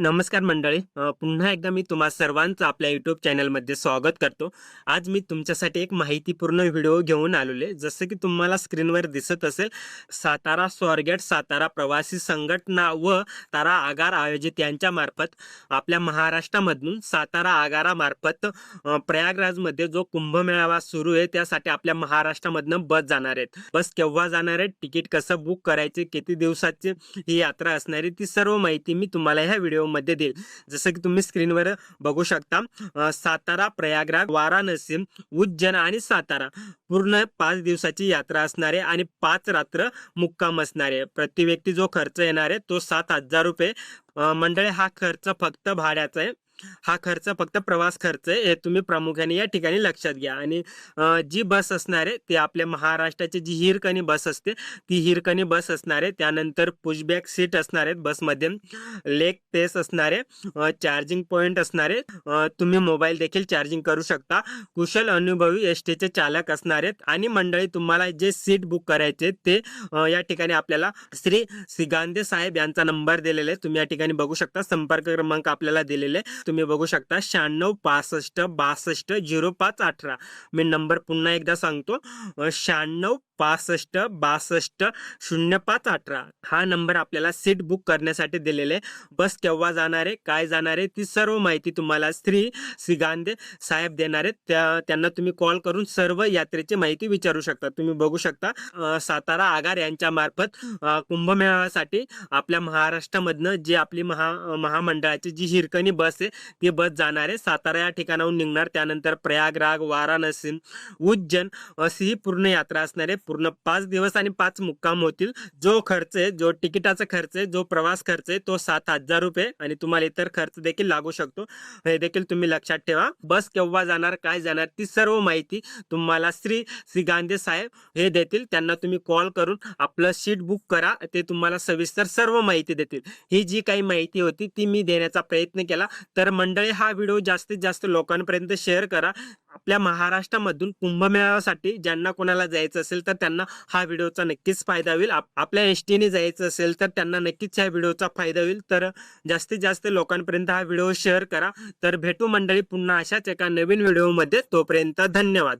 नमस्कार मंडळी. पुन्हा एकदा मी तुम्हा सर्वांचं आपल्या यूट्यूब चॅनलमध्ये स्वागत करतो. आज मी तुमच्यासाठी एक माहितीपूर्ण व्हिडिओ घेऊन आलेले आहे. जसं की तुम्हाला स्क्रीनवर दिसत असेल सातारा स्वारगेट सातारा प्रवासी संघटना व तारा आगार आयोजित यांच्यामार्फत आपल्या महाराष्ट्रामधून सातारा आगारामार्फत प्रयागराजमध्ये जो कुंभमेळावा सुरू आहे त्यासाठी आपल्या महाराष्ट्रामधनं बस जाणार आहेत. बस केव्हा जाणार आहेत तिकीट कसं बुक करायचे किती दिवसाची ही यात्रा असणार आहे ती सर्व माहिती मी तुम्हाला ह्या व्हिडिओ मध्ये देईल. जसं की तुम्ही स्क्रीनवर बघू शकता सातारा प्रयागराज वाराणसी उज्जैन आणि सातारा. पूर्ण पाच दिवसाची यात्रा असणार आहे आणि पाच रात्र मुक्काम असणार. आहे प्रति व्यक्ती जो खर्च येणार आहे तो सात हजार रुपये. मंडळी हा खर्च फक्त भाड्याचा आहे. हा खर्च फक्त प्रवास खर्च आहे. हे तुम्ही प्रामुख्याने या ठिकाणी लक्षात घ्या. आणि जी बस असणार आहे ती आपल्या महाराष्ट्राची जी हिरकणी बस असते ती हिरकणी बस असणार आहे. त्यानंतर पुशबॅक सीट असणार आहेत. बसमध्ये लेग पेस असणार आहे. चार्जिंग पॉईंट असणार आहे. तुम्ही मोबाईल देखील चार्जिंग करू शकता. कुशल अनुभवी एस टीचे चालक असणार आहेत. आणि मंडळी तुम्हाला जे सीट बुक करायचे ते या ठिकाणी आपल्याला श्री सिगांदे साहेब यांचा नंबर दिलेला आहे. तुम्ही या ठिकाणी बघू शकता. संपर्क क्रमांक आपल्याला दिलेले आहे. तुम्ही बघू शकता शहाण्णव पासष्ट बासष्ट झिरो पाच अठरा. मी नंबर पुन्हा एकदा सांगतो. शहाण्णव पासष्ट बासष्ट शून्य पाच अठरा. हा नंबर आपल्याला सीट बुक करण्यासाठी दिलेले. आहे बस केव्हा जाणार आहे काय जाणार आहे ती सर्व माहिती तुम्हाला श्री सिगांदे साहेब देणार आहेत. त्या त्यांना तुम्ही कॉल करून सर्व यात्रेची माहिती विचारू शकता. तुम्ही बघू शकता सातारा आगार यांच्या मार्फत कुंभमेळ्यासाठी आपल्या महाराष्ट्रामधनं जी आपली महा महामंडळाची जी हिरकणी बस आहे ती बस जाणार आहे सातारा या ठिकाणाहून निघणार. त्यानंतर प्रयागराग वाराणसी उज्जैन अशी ही पूर्ण यात्रा असणार आहे पूर्ण पाच दिवस आणि पाच मुक्काम होतील. जो खर्च आहे जो तिकिटाचा खर्च आहे जो प्रवास खर्च आहे तो सात हजार रुपये आणि तुम्हाला इतर खर्च देखील लागू शकतो. हे देखील तुम्ही लक्षात ठेवा. बस केव्हा जाणार काय जाणार ती सर्व माहिती तुम्हाला श्री श्री गांधी साहेब हे देतील. त्यांना तुम्ही कॉल करून आपलं सीट बुक करा. ते तुम्हाला सविस्तर सर्व माहिती देतील. ही जी काही माहिती होती ती मी देण्याचा प्रयत्न केला. तर तर मंडळी हा व्हिडिओ जास्तीत जास्त लोकांपर्यंत शेअर करा. आपल्या महाराष्ट्रामधून कुंभमेळ्यासाठी ज्यांना कोणाला जायचं असेल तर त्यांना हा व्हिडिओचा नक्कीच फायदा होईल. आप- आपल्या एस टीने जायचं असेल तर त्यांना नक्कीच ह्या व्हिडिओचा फायदा होईल. तर जास्तीत जास्त लोकांपर्यंत हा व्हिडिओ शेअर करा. तर भेटू मंडळी पुन्हा अशाच एका नवीन व्हिडिओमध्ये. तोपर्यंत धन्यवाद.